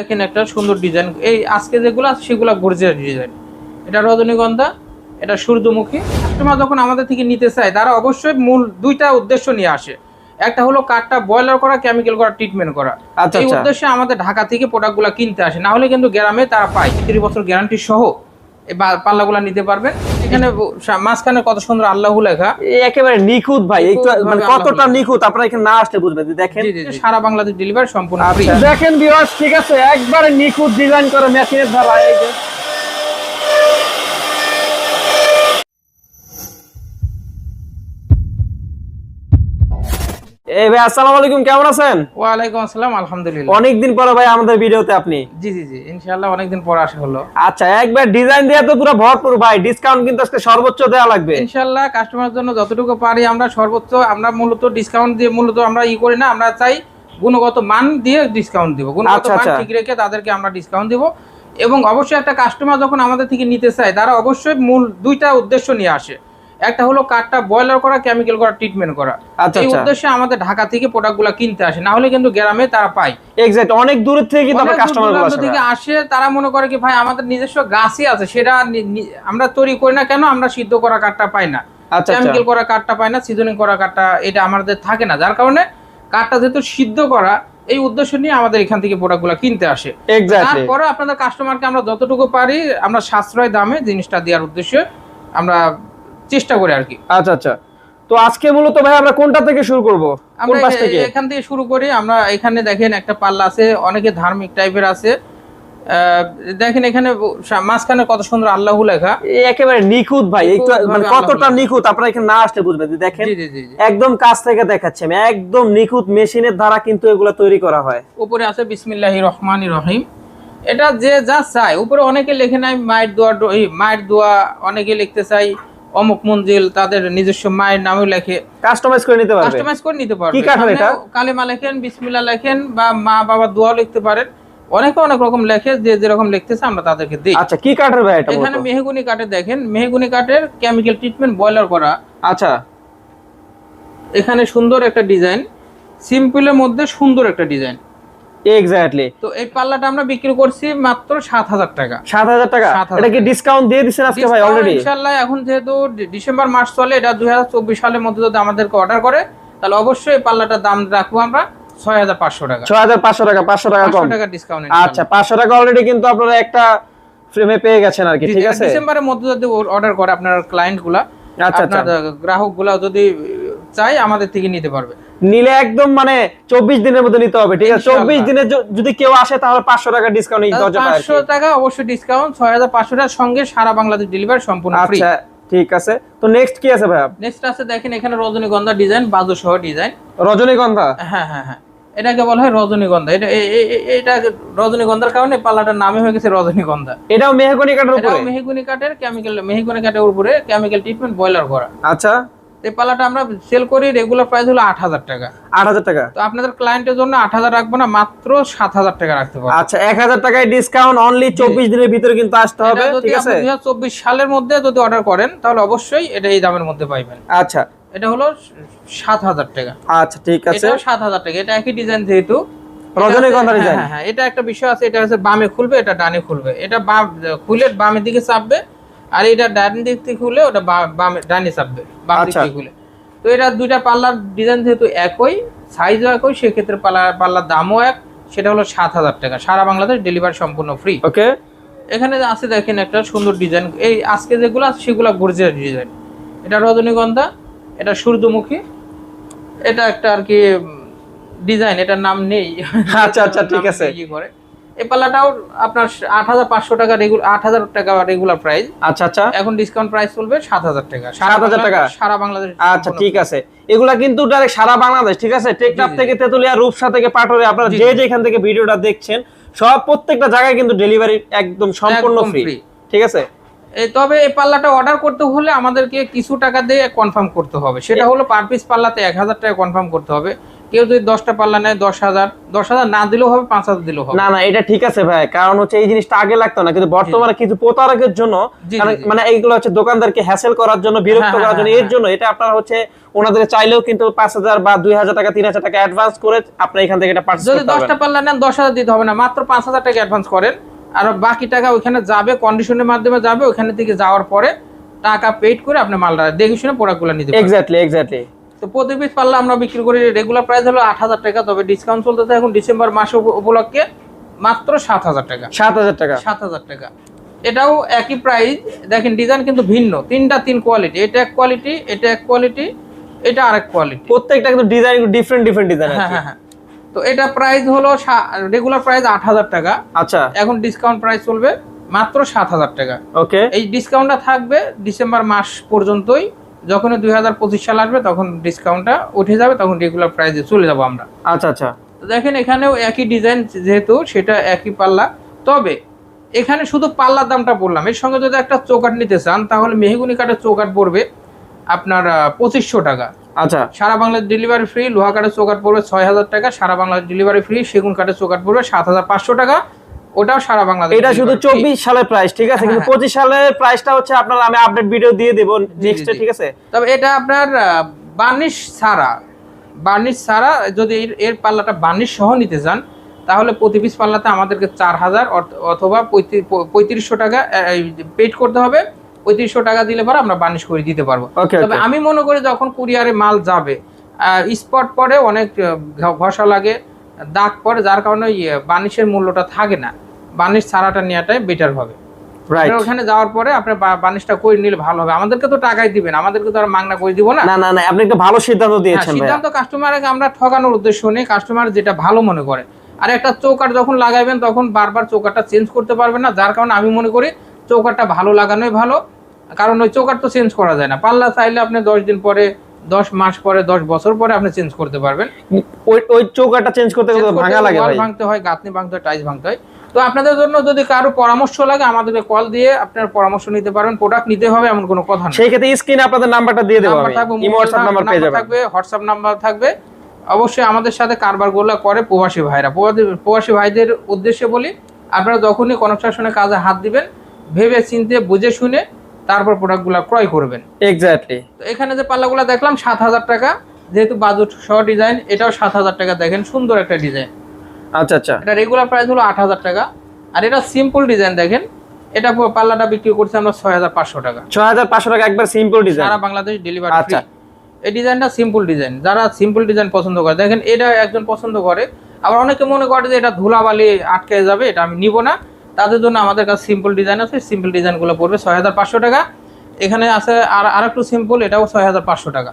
দেখেন একটা সুন্দর ডিজাইন এই আজকে যেগুলো আছে সেগুলো গর্জিয়াস ডিজাইন এটা রজনীগন্ধা এটা সূর্যমুখী। কাস্টমার যখন আমাদের থেকে নিতে চায় তারা অবশ্যই মূল দুইটা উদ্দেশ্য নিয়ে আসে। একটা হলো কাঠটা বয়লার করা কেমিক্যাল করা ট্রিটমেন্ট করা। আচ্ছা, এই আচ্ছা। উদ্দেশ্যে আমাদের ঢাকা থেকে প্রোডাক্টগুলো কিনতে আসে। না হলে কিন্তু গ্রামে তারা পায়। তিরিশ বছর গ্যারান্টি সহ পাল্লাগুলো নিতে পারবেন এখানে মাঝখানে কত সুন্দর আল্লাহ লেখা একেবারে নিখুঁত ভাই মানে কতটা নিখুঁত আপনারা এখানে না আসলে বুঝবেন দেখেন। সারা বাংলাদেশ ডেলিভারি সম্পূর্ণ। আচ্ছা দেখেন বিভাগ ঠিক আছে একবারে নিখুঁত ডিজাইন করে মেশিনের দ্বারা এই ভাই আসসালামু আলাইকুম কেমন আছেন? ওয়ালাইকুম আসসালাম আলহামদুলিল্লাহ। অনেকদিন পরে ভাই আমাদের ভিডিওতে আপনি। জি জি জি ইনশাআল্লাহ অনেকদিন পর আসা হলো। আচ্ছা একবার ডিজাইন দিয়ে তো পুরো ভরপুর ভাই ডিসকাউন্ট কিন্তু আজকে সর্বোচ্চ দেওয়া লাগবে। ইনশাআল্লাহ কাস্টমারের জন্য যতটুকু পারি আমরা সর্বোচ্চ আমরা মূলত ডিসকাউন্ট দিয়ে মূলত আমরা ই করি না আমরা চাই গুণগত মান দিয়ে ডিসকাউন্ট দিব। গুণগত আচ্ছা, মান আচ্ছা। ঠিক রেখে তাদেরকে আমরা ডিসকাউন্ট দিব। এবং অবশ্যই একটা কাস্টমার যখন আমাদের থেকে নিতে চায় তারা অবশ্যই মূল দুইটা উদ্দেশ্য নিয়ে আসে। একটা হলো কাঠটা বয়লার করা কেমিক্যাল করা ট্রিটমেন্ট করা। আচ্ছা, এই আচ্ছা। উদ্দেশ্যে আমাদের ঢাকা থেকে প্রোডাক্টগুলো কিনতে আসে। না হলে কিন্তু গ্রামে তারা পায়। এক্স্যাক্ট অনেক দূরের থেকে কিন্তু আমরা দূর কাস্টমার দূরান্ত থেকে আসে তারা মনে করে কি ভাই আমাদের নিজস্ব গাছই আছে সেটা আমরা তৈরি করি না কেন? আমরা সিদ্ধ করা কাঠটা পাই না। আচ্ছা আচ্ছা। কেমিক্যাল করা কাঠটা পাই না সিজনিং করা কাঠটা এটা আমাদের থাকে না। যার কারণে কাঠটা যেহেতু সিদ্ধ করা এই উদ্দেশ্য নিয়ে আমাদের এখান থেকে প্রোডাক্টগুলো কিনতে আসে। তারপরে আপনাদের কাস্টমারকে আমরা যতটুকু পারি আমরা সাশ্রয় দামে জিনিসটা দেওয়ার উদ্দেশ্যে আমরা চেষ্টা করি আর কি। আচ্ছা আচ্ছা। তো আজকে মূলত ভাই আমরা কোনটা থেকে শুরু করব? কোন আমরা পাশ থেকে? এখান থেকে শুরু করি। আমরা এখানে দেখেন একটা পাল্লা আছে অনেকে ধার্মিক টাইপের আছে। দেখেন এখানে মাঝখানে কত সুন্দর আল্লাহ লেখা। এই একেবারে নিখুঁত ভাই। মানে কতটা। নিখুঁত আপনারা এখানে না আসলে বুঝবেন। দেখেন। একদম কাছ থেকে দেখাচ্ছি আমি। একদম নিখুঁত মেশিনের দ্বারা কিন্তু এগুলো তৈরি করা হয়। উপরে আছে বিসমিল্লাহ রহমান রহিম। এটা যে যা চায়। উপরে অনেকে লেখে নাই মায়ের দোয়া মায়ের দোয়া অনেকে লিখতে চাই অমুক মঞ্জিল তাদের নিজস্ব মায়ের নামও লেখে। কাস্টমাইজ করে নিতে পারবে। কাস্টমাইজ করে নিতে পারবে। কি কাঠের সামনে এটা? কালিমা লেখেন বিসমিল্লাহ লেখেন বা মা বাবা দোয়াও লিখতে পারেন। অনেকে অনেক রকম লেখে যে যেরকম লিখতেছে আমরা তাদেরকে দিই। আচ্ছা কি কাঠের ভাই এটা এখানে? মেহগুনি কাঠের দেখেন মেহগুনি কাঠের কেমিক্যাল ট্রিটমেন্ট বয়লার করা। আচ্ছা। এখানে সুন্দর একটা ডিজাইন সিম্পলের মধ্যে সুন্দর একটা ডিজাইন এক্স্যাক্টলি তো এই পাল্লাটা আমরা বিক্রি করছি মাত্র সাত হাজার টাকা। সাত হাজার টাকা? এটা কি ডিসকাউন্ট দিয়ে দিচ্ছেন আজকে ভাই অলরেডি ইনশাল্লাহ এখন যেহেতু ডিসেম্বর মাস চলে এটা দুই হাজার চব্বিশ সালের মধ্যে যদি আমাদেরকে অর্ডার করে তাহলে অবশ্যই এই পাল্লাটার দাম রাখব আমরা ছয় হাজার পাঁচশো টাকা। ছয় হাজার পাঁচশো টাকা পাঁচশো টাকা কম। টাকা ডিসকাউন্ট আচ্ছা পাঁচশো টাকা অলরেডি কিন্তু আপনারা একটা ফ্রেমে পেয়ে গেছেন আর কি ঠিক আছে? ডিসেম্বরের মধ্যে যদি অর্ডার করে আপনার ক্লায়েন্টগুলা আচ্ছা, আপনার গ্রাহকগুলা যদি চাই আমাদের থেকে নিতে পারবে। নিলে একদম মানে চব্বিশ দিনের মধ্যে নিতে হবে ঠিক আছে? চব্বিশ দিনে যদি কেউ আসে তাহলে পাঁচশো টাকা ডিসকাউন্ট। পাঁচশো টাকা অবশ্যই ডিসকাউন্ট ছয় হাজার পাঁচশো টাকার সঙ্গে সারা বাংলাদেশ ডেলিভারি সম্পূর্ণ আচ্ছা ঠিক আছে। তো নেক্সট কি আছে ভাই নেক্সট আছে দেখেন এখানে রজনীগন্ধা ডিজাইন বাজু সহ ডিজাইন রজনীগন্ধা? হ্যাঁ হ্যাঁ হ্যাঁ। এটাকে বলা হয় রজনীগন্ধা। এটা এটা রজনীগন্ধার কারণে পাল্লাটার নামে হয়ে গেছে রজনীগন্ধা। এটাও মেহগনি কাঠের উপরে? মেহগুনি কাঠের কেমিক্যাল মেহগুনি কাঠের উপরে কেমিক্যাল ট্রিটমেন্ট বয়লার করা। আচ্ছা। এই পাল্লাটা আমরা সেল করি রেগুলার প্রাইস হলো আট হাজার টাকা। আট হাজার টাকা। তো আপনাদের ক্লায়েন্টের জন্য আট হাজার রাখব না মাত্র সাত হাজার টাকা রাখতে পারব। আচ্ছা এক হাজার টাকায় ডিসকাউন্ট অনলি চব্বিশ দিনের ভিতরে কিন্তু আসতে হবে ঠিক আছে? আপনি 2024 সালের মধ্যে যদি অর্ডার করেন তাহলে অবশ্যই এটা এই দামের মধ্যে পাইবেন। আচ্ছা। এটা হলো সাত হাজার টাকা। আচ্ছা ঠিক আছে। সাত হাজার টাকা এটা একই ডিজাইন যেহেতু। রজনীগন্ধা হ্যাঁ, ডিজাইন হ্যাঁ হ্যাঁ এটা একটা বিষয় আছে এটা হচ্ছে বামে খুলবে এটা ডানে খুলবে। এটা বাম খুলে বামের দিকে চাপবে আর এটা ডান দিক থেকে খুলে ওটা বামে ডানে চাপবে বাম দিক আচ্ছা। থেকে খুলে। তো এটা দুইটা পাল্লার ডিজাইন যেহেতু একই সাইজও একই সেক্ষেত্রে পাল্লা পাল্লার দামও এক সেটা হলো সাত হাজার টাকা। সারা বাংলাদেশ ডেলিভারি সম্পূর্ণ ফ্রি ওকে। এখানে যে আছে দেখেন একটা সুন্দর ডিজাইন এই আজকে যেগুলো আছে সেগুলো গর্জিয়াস ডিজাইন এটা রজনীগন্ধা এটা সূর্যমুখী এটা একটা আর কি ডিজাইন এটার নাম নেই। আচ্ছা, আচ্ছা, ঠিক আছে। ইয়ে করে? এই পাল্লাটাও আপনার আট হাজার পাঁচশো টাকা রেগুলার আট হাজার টাকা রেগুলার প্রাইস আচ্ছা আচ্ছা। এখন ডিসকাউন্ট প্রাইস চলবে সাত হাজার টাকা। সাত হাজার টাকা? সারা বাংলাদেশ আচ্ছা ঠিক আছে। এগুলা কিন্তু ডাইরেক্ট সারা বাংলাদেশ ঠিক আছে? টেকনাফ জি। থেকে তেতুলিয়া রূপসা থেকে পাটরে আপনারা যে। যেখান থেকে ভিডিওটা দেখছেন সব প্রত্যেকটা জায়গায় কিন্তু ডেলিভারি একদম সম্পূর্ণ ফ্রি ঠিক আছে? তবে এই পাল্লাটা অর্ডার করতে হলে আমাদেরকে কিছু টাকা দিয়ে কনফার্ম করতে হবে। সেটা হলো পার পিস পাল্লাতে এক হাজার টাকা কনফার্ম করতে হবে। কেউ যদি দশটা পাল্লা নেয় দশ হাজার দশ হাজার না দিলেও হবে পাঁচ হাজার দিলেও হবে। না না এটা ঠিক আছে ভাই কারণ হচ্ছে এই জিনিসটা আগে লাগতো না কিন্তু বর্তমানে কিছু প্রতারকের জন্য। মানে এইগুলো হচ্ছে দোকানদারকে হ্যাসেল করার জন্য বিরক্ত হ্যাঁ, করার জন্য হ্যাঁ, এর জন্য এটা আপনার হচ্ছে ওনাদের চাইলেও কিন্তু পাঁচ হাজার বা দুই হাজার টাকা তিন হাজার টাকা অ্যাডভান্স করে আপনি এখান থেকে এটা যদি দশটা পাল্লা নেন দশ হাজার দিতে হবে না মাত্র পাঁচ হাজার টাকা অ্যাডভান্স করেন। আর বাকি টাকা ওইখানে যাবে কন্ডিশনের মাধ্যমে যাবে ওখানে থেকে যাওয়ার পরে টাকা পেড করে আপনি মালটা দেখে শুনে প্রোডাক্টগুলো নিতে এক্স্যাক্টলি এক্স্যাক্টলি তো প্রতি পিস পারলে আমরা বিক্রি করি রেগুলার প্রাইস হলো আট হাজার টাকা তবে ডিসকাউন্ট চলতেছে এখন ডিসেম্বর মাস উপ- উপলক্ষে মাত্র সাত হাজার টাকা। সাত হাজার টাকা। সাত হাজার টাকা। এটাও একই প্রাইস দেখেন ডিজাইন কিন্তু ভিন্ন তিনটা তিন কোয়ালিটি এটা এক কোয়ালিটি এটা এক কোয়ালিটি এটা আরেক কোয়ালিটি প্রত্যেকটা কিন্তু ডিজাইন ডিফারেন্ট ডিফারেন্ট ডিজাইন হ্যাঁ হ্যাঁ তো এটা প্রাইস হলো রেগুলার প্রাইস আট হাজার টাকা। আচ্ছা। এখন ডিসকাউন্ট প্রাইস চলবে মাত্র সাত হাজার টাকা। ওকে এই ডিসকাউন্টটা থাকবে ডিসেম্বর মাস পর্যন্তই। যখন দুই হাজার পঁচিশ সাল আসবে তখন ডিসকাউন্টটা উঠে যাবে তখন রেগুলার প্রাইসে চলে যাব আমরা। আচ্ছা আচ্ছা। তো দেখেন এখানেও একই ডিজাইন যেহেতু সেটা একই পাল্লা। তবে এখানে শুধু পাল্লার দামটা বললাম এর সঙ্গে যদি একটা চৌকাট নিতে চান তাহলে মেহগুনি কাঠের চৌকাট পড়বে আপনার পঁচিশশো টাকা। আচ্ছা। সারা বাংলার ডেলিভারি ফ্রি লোহা কাঠের চৌকাট পড়বে ছয় হাজার টাকা সারা বাংলার ডেলিভারি ফ্রি সেগুন কাঠের চৌকাট পড়বে সাত হাজার পাঁচশো টাকা। ওটাও সারা বাংলাদেশ এটা শুধু delivery free। চব্বিশ সালের প্রাইস ঠিক আছে? কিন্তু হ্যাঁ, পঁচিশ সালের প্রাইসটা হচ্ছে আপনার আমি আপডেট ভিডিও দিয়ে দেবো নেক্সটে ঠিক আছে? তবে এটা আপনার বার্নিশ ছাড়া বার্নিশ ছাড়া যদি এর- পাল্লাটা বার্নিশ সহ নিতে চান তাহলে প্রতি পিস পাল্লাতে আমাদেরকে চার হাজার অথবা পঁয়ত্রিশশো টাকা পেড করতে হবে। পঁয়ত্রিশশো টাকা দিলে পরে আমরা বার্নিশ করে দিতে পারব। তবে আমি মনে করি যখন কুরিয়ারে মাল যাবে স্পট পরে অনেক ঘষা লাগে দাগ পরে যার কারণে বার্নিশের মূল্যটা থাকে না। বার্নিশ ছাড়াটা নেওয়াটাই বেটার হবে। ওখানে যাওয়ার পরে আপনি বা- বার্নিশটা করে নিলে ভালো হবে। আমাদেরকে তো টাকাই দিবেন আমাদেরকে তো আর মাংনা করে দিব না। না না না আপনি একটা ভালো সিদ্ধান্ত হ্যাঁ, দিয়েছেন সিদ্ধান্ত কাস্টমারকে আমরা ঠকানোর উদ্দেশ্য নেই। কাস্টমার যেটা ভালো মনে করে। আর একটা চৌকাট যখন লাগাইবেন তখন বারবার চৌকাটটা চেঞ্জ করতে পারবেন না। যার কারণে আমি মনে করি চৌকাটটা ভালো লাগানোই ভালো। কারণ ওই চৌকাট তো চেঞ্জ করা যায় না। পাল্লা চাইলে আপনি দশ দিন পরে দশ মাস পরে দশ বছর পরে আপনি চেঞ্জ করতে পারবেন। ওই ওই চৌকাটা চেঞ্জ করতে ভাঙা লাগে ভাঙতে হয় গাঁথনি ভাঙতে হয় টাইলস ভাঙতে হয়। তো আপনাদের জন্য যদি কারও পরামর্শ লাগে আমাদেরকে কল দিয়ে আপনার পরামর্শ নিতে পারেন প্রোডাক্ট নিতে হবে এমন কোনো কথা সেই ক্ষেত্রে স্ক্রিনে আপনাদের নাম্বারটা দিয়ে দেবো আমি। থাকবে হোয়াটসঅ্যাপ নাম্বার পেয়ে যাবেন। থাকবে হোয়াটসঅ্যাপ নাম্বার থাকবে। অবশ্যই আমাদের সাথে কারবারগুলো করে প্রবাসী ভাইরা। প্রবাসী- প্রবাসী ভাইদের উদ্দেশ্যে বলি আপনারা যখনই কনস্ট্রাকশনের কাজে হাত দিবেন ভেবে চিনতে বুঝে শুনে তারপর প্রোডাক্টগুলো ক্রয় করবেন। এক্স্যাক্টলি তো এখানে যে পাল্লাগুলো দেখলাম সাত হাজার টাকা। যেহেতু বাজেট সহ ডিজাইন এটাও সাত হাজার টাকা। দেখেন সুন্দর একটা ডিজাইন আচ্ছা আচ্ছা। এটা রেগুলার প্রাইস হলো আট হাজার টাকা। আর এটা সিম্পল ডিজাইন দেখেন। এটা পাল্লাটা বিক্রি করছি আমরা ছয় হাজার পাঁচশো টাকা। ছয় হাজার পাঁচশো টাকা একবার সিম্পল ডিজাইন সারা বাংলাদেশ ডেলিভারি আচ্ছা। এই ডিজাইনটা সিম্পল ডিজাইন যারা সিম্পল ডিজাইন পছন্দ করে দেখেন এটা একজন পছন্দ করে। আবার অনেকে মনে করে যে এটা ধুলাবালি আটকে যাবে এটা আমি নিব না। তাদের জন্য আমাদের কাছে সিম্পল ডিজাইন আছে সিম্পল ডিজাইনগুলো পড়বে ছয় হাজার পাঁচশো টাকা। এখানে আছে আর আর একটু সিম্পল এটাও ছয় হাজার পাঁচশো টাকা।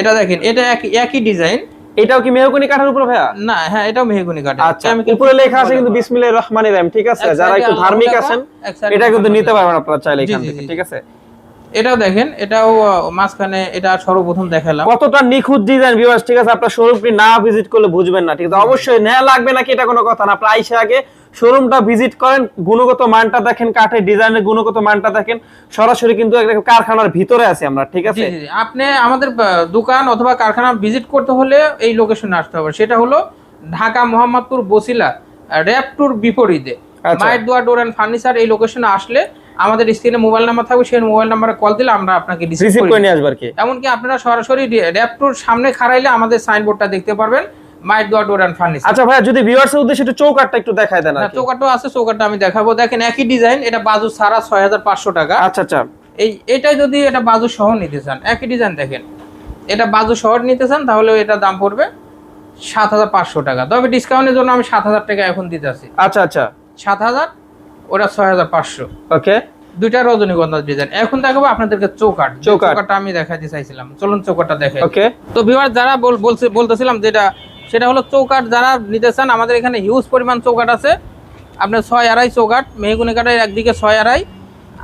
এটা দেখেন এটা একই একই ডিজাইন এটাও কি মেহগনি কাঠের উপর ভাইয়া? না হ্যাঁ এটাও মেহগুনি কাঠে আচ্ছা উপরে লেখা আছে কিন্তু বিসমিল্লাহির রহমানির রহিম ঠিক আছে? যারা একটু ধার্মিক আছেন এটা কিন্তু নিতে পারবেন আপনারা চাইলে এখান থেকে ঠিক আছে? এটাও দেখেন এটাও মাঝখানে এটা সর্বপ্রথম দেখালাম। কতটা নিখুঁত ডিজাইন ভিউয়ার্স ঠিক আছে? আপনার শোরুমটি না ভিজিট করলে বুঝবেন না ঠিক আছে? অবশ্যই নেওয়া লাগবে নাকি এটা কোনো কথা না? আপনার আইসে আগে শোরুমটা ভিজিট করেন গুণগত মানটা দেখেন কাঠের ডিজাইনের গুণগত মানটা দেখেন সরাসরি কিন্তু কারখানার ভিতরে আছে আমরা ঠিক আছে। আপনি আমাদের দোকান অথবা কারখানা ভিজিট করতে হলে এই লোকেশনে আসতে হবে সেটা হলো ঢাকা মোহাম্মদপুর বসিলা র্যাপটুর বিপরীতে আচ্ছা। মায়ের দোয়া ডোর অ্যান্ড ফার্নিচার এই লোকেশনে আসলে আমাদের স্ক্রিনে মোবাইল নাম্বার থাকবে সেই মোবাইল নাম্বারে কল দিলে আমরা আপনাকে রিসিভ করে। নিয়ে আসবার কি এমনকি আপনারা সরাসরি র্যাপটুর সামনে খাড়াইলে আমাদের সাইনবোর্ডটা দেখতে পারবেন ফার্নিচার আচ্ছা ভাইয়া যদি ভিউয়ার্স এর উদ্দেশ্যে একটু চৌকাটটা একটু দেখায় দেন আর হ্যাঁ চৌকাটও আছে চৌকাটটা আমি দেখাবো। দেখেন একই ডিজাইন এটা বাজু সারা ছয় হাজার পাঁচশো টাকা। আচ্ছা আচ্ছা। এই এটাই যদি এটা বাজু শহর নিতে চান একই ডিজাইন দেখেন। এটা বাজু শহর নিতে চান তাহলে এটা দাম পড়বে সাত হাজার পাঁচশো টাকা। তবে ডিসকাউন্টের জন্য আমি সাত হাজার টাকা এখন দিতে আছি। আচ্ছা আচ্ছা। সাত হাজার ওটা ছয় হাজার পাঁচশো। ওকে। দুইটা রজনীগন্ধা ডিজাইন এখন দেখাবো আপনাদেরকে চৌকাট। চৌকাটটা আমি দেখাতে চাইছিলাম। চলুন চৌকাটটা দেখে ওকে। তো ভিউয়ার যারা বলছে বলতেছিলাম যেটা সেটা হলো চৌকাট যারা নিতে চান আমাদের এখানে হিউজ পরিমাণ চৌকাট আছে। আপনার ছয় আড়াই চৌকাট মেহগুনি কাঠের একদিকে ছয় আড়াই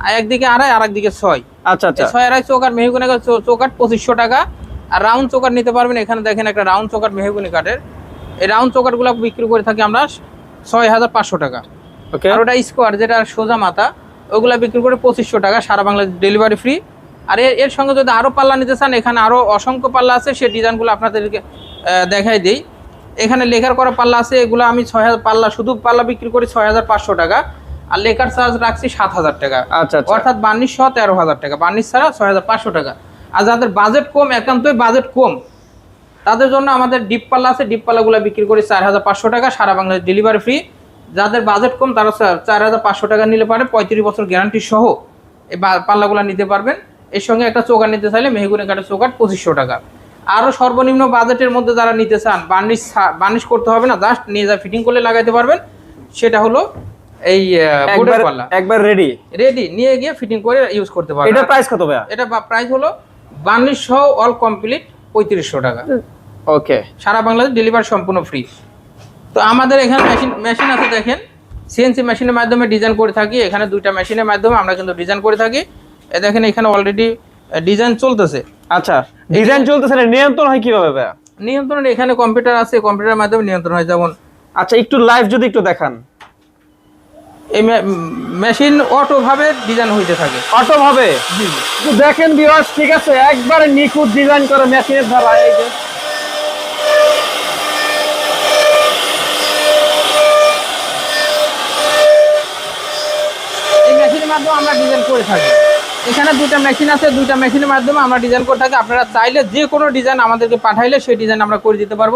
আর একদিকে আড়াই আর একদিকে ছয়। আচ্ছা আচ্ছা। ছয় আড়াই চৌকাট মেহগুনি কাঠ চৌকাট পঁচিশশো টাকা। আর রাউন্ড চৌকাট নিতে পারবেন এখানে দেখেন একটা রাউন্ড চৌকাট মেহগুনি কাঠের। এই রাউন্ড চৌকাটগুলো বিক্রি করে থাকি আমরা ছয় হাজার পাঁচশো টাকা। ওকে। আর ওটা স্কোয়ার যেটা সোজা মাথা ওগুলা বিক্রি করে পঁচিশশো টাকা সারা বাংলা ডেলিভারি ফ্রি। আর এর এর সঙ্গে যদি আরও পাল্লা নিতে চান এখানে আরও অসংখ্য পাল্লা আছে সেই ডিজাইনগুলো আপনাদেরকে দেখাই দিই। এখানে লেখার করা পাল্লা আছে এগুলো আমি ছয় হাজার পাল্লা শুধু পাল্লা বিক্রি করি ছয় হাজার পাঁচশো টাকা আর লেখার চার্জ রাখছি সাত হাজার টাকা। আচ্ছা আচ্ছা। অর্থাৎ বার্নিশ সহ তেরো হাজার টাকা বার্নিশ ছাড়া ছয় হাজার পাঁচশো টাকা। আর যাদের বাজেট কম একান্তই বাজেট কম তাদের জন্য আমাদের ডিপ পাল্লা আছে ডিপ পাল্লাগুলো বিক্রি করি চার হাজার পাঁচশো টাকা সারা বাংলাদেশ ডেলিভারি ফ্রি। যাদের বাজেট কম তারা চার হাজার পাঁচশো টাকা নিলে পারে পঁয়ত্রিশ বছর গ্যারান্টি সহ এই পাল্লাগুলো নিতে পারবেন। এর সঙ্গে একটা চৌকাট নিতে চাইলে মেহগুনি কাঠের চৌকাট পঁচিশশো টাকা। আরও সর্বনিম্ন বাজেটের মধ্যে যারা নিতে চান বার্নিশ বার্নিশ করতে হবে না জাস্ট নিয়ে যা ফিটিং করলে লাগাইতে পারবেন। সেটা হলো এই বোর্ডের একবার পাল্লা। একবার রেডি রেডি নিয়ে গিয়ে ফিটিং করে ইউজ করতে পারবেন। এটার প্রাইস কত ভাইয়া? এটা প্রাইস হলো বার্নিশ সহ অল কমপ্লিট পঁয়ত্রিশশো টাকা। ওকে সারা বাংলাদেশ ডেলিভারি সম্পূর্ণ ফ্রি তো আমাদের এখানে মেশিন মেশিন আছে দেখেন। সিএনসি মেশিনের মাধ্যমে ডিজাইন করে থাকি। এখানে দুইটা মেশিনের মাধ্যমে আমরা কিন্তু ডিজাইন করে থাকি। দেখেন এখানে অলরেডি ডিজাইন চলতেছে। আচ্ছা ডিজাইন চলতেছে না নিয়ন্ত্রণ হয় কীভাবে ভাইয়া? নিয়ন্ত্রণ এখানে কম্পিউটার আছে কম্পিউটারের মাধ্যমে নিয়ন্ত্রণ হয় যেমন আচ্ছা একটু লাইভ যদি একটু দেখান। এই মেশিন অটোভাবে ডিজাইন হইতে থাকে। অটো ভাবে? তো দেখেন ভিউয়ার্স ঠিক আছে একবারে নিখুঁত ডিজাইন করে মেশিনের দ্বারা এই যে। এই মেশিনের মাধ্যমে আমরা ডিজাইন করে থাকি। এখানে দুটা মেশিন আছে, দুইটা মেশিনের মাধ্যমে আমরা ডিজাইন করে থাকি। আপনারা চাইলে যে কোনো ডিজাইন আমাদেরকে পাঠাইলে সেই ডিজাইন আমরা করে দিতে পারব।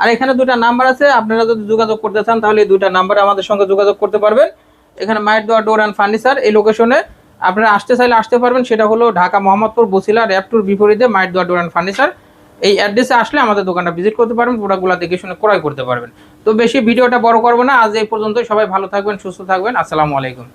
আর এখানে দুটা নাম্বার আছে, আপনারা যদি যোগাযোগ করতে চান তাহলে এই দুইটা নাম্বারে আমাদের সঙ্গে যোগাযোগ করতে পারবেন। এখানে মায়ের দোয়া ডোর অ্যান্ড ফার্নিচার এই লোকেশনে আপনারা আসতে চাইলে আসতে পারবেন, সেটা হলো ঢাকা, মোহাম্মদপুর, বসিলা র্যাপটুর বিপরীতে মায়ের দোয়া ডোর অ্যান্ড ফার্নিচার এই অ্যাড্রেসে আসলে আমাদের দোকানটা ভিজিট করতে পারবেন প্রোডাক্টগুলো দেখে শুনে ক্রয় করতে পারবেন। তো বেশি ভিডিওটা বড় করব না, আজ এই পর্যন্ত সবাই ভালো থাকবেন, সুস্থ থাকবেন। আসসালামু আলাইকুম।